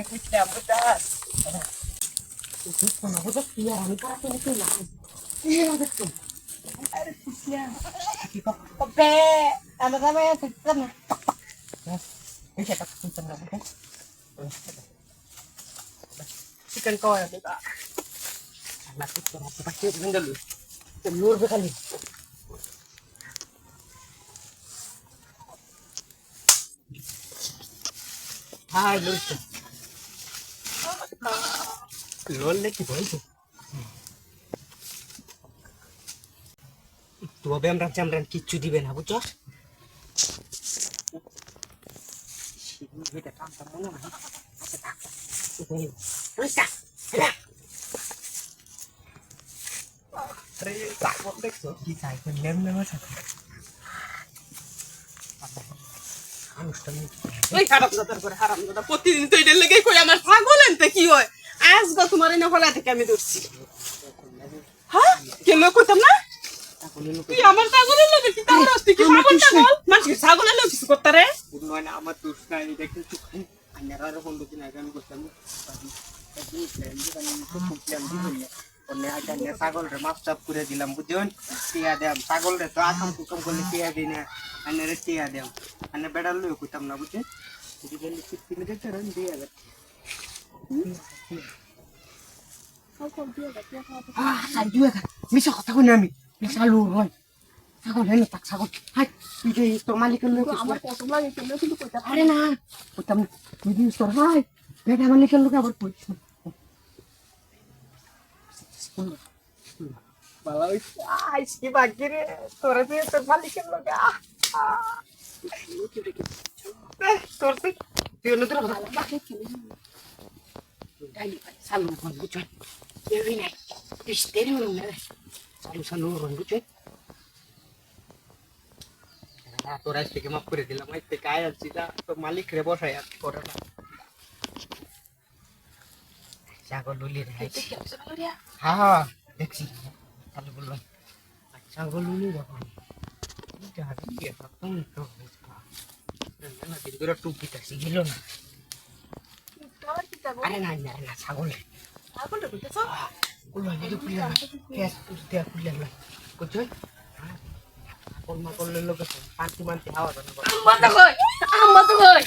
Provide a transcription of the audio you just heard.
এটা এটা কুইতে আমরা চাস না বুঝো কি আর আমি করা তুমি তুই না কি দেখছ আরে কুসিয়া কি পাপে আমরা যাবে সেটা না বেশি একটা কি তবে আমরা চামড়ান কিচ্ছু দিবে না বুঝছ? প্রতিদিন তো এটার লেগে কই আমার ছাগল এনতে কি হয় আজকে তোমার এনে ফলাই থেকে আমি ধরছি। হ্যাঁ? কেন কইতাম না? তুই আমার ছাগলের লোকে কি তার তুই কি? ছাগল ছাগল? মানুষকে ছাগলের লোক কিছু করতে রে? আমার দোষ নাই এটা কিন্তু আন্যারা রকম দেখি না আমি করতাম ছাগল রে মাছ চাপ করে দিলাম বুঝছেন? টিয়া দেম ছাগল রে তো আকাম কুকাম করলে টিয়া দিই না আনে রে টিয়া দেম আনে বেড়াল লই কইতাম না বুঝছেন? কিনে দিয়ে মিশা কথা কই না আমি মিশা লু রন ছাগল হেন তাক ছাগল হাই তুই যে তোর কেন কইতা আরে না না তুই দিস তোর হাই বেটা মালিকের লোক আবার কইছ বালা ওই আই কি বাকি রে তোরা তুই তোর মালিকের লোক। তোর তুই তুই অন্য তোর ভালো বাকি Dali, salu con buccione. Io vine, ti stereo non è. Salu, salu, con buccione. তোর থেকে মাফ করে দিলাম আজ থেকে আয় যা তোর মালিক রে বসাই আর করে না ছাগল লুলি রে হ্যাঁ হ্যাঁ দেখছি তাহলে বললাম ছাগল লুলি যখন টুপি টাছি গেল না আরে না না না ছাগল রে ছাগলটা কইতাছ কুলা নিয়ে কুলা গ্যাস পুষতে কুলা না বুঝছ আম্মা তো কই? আম্মা তো কই?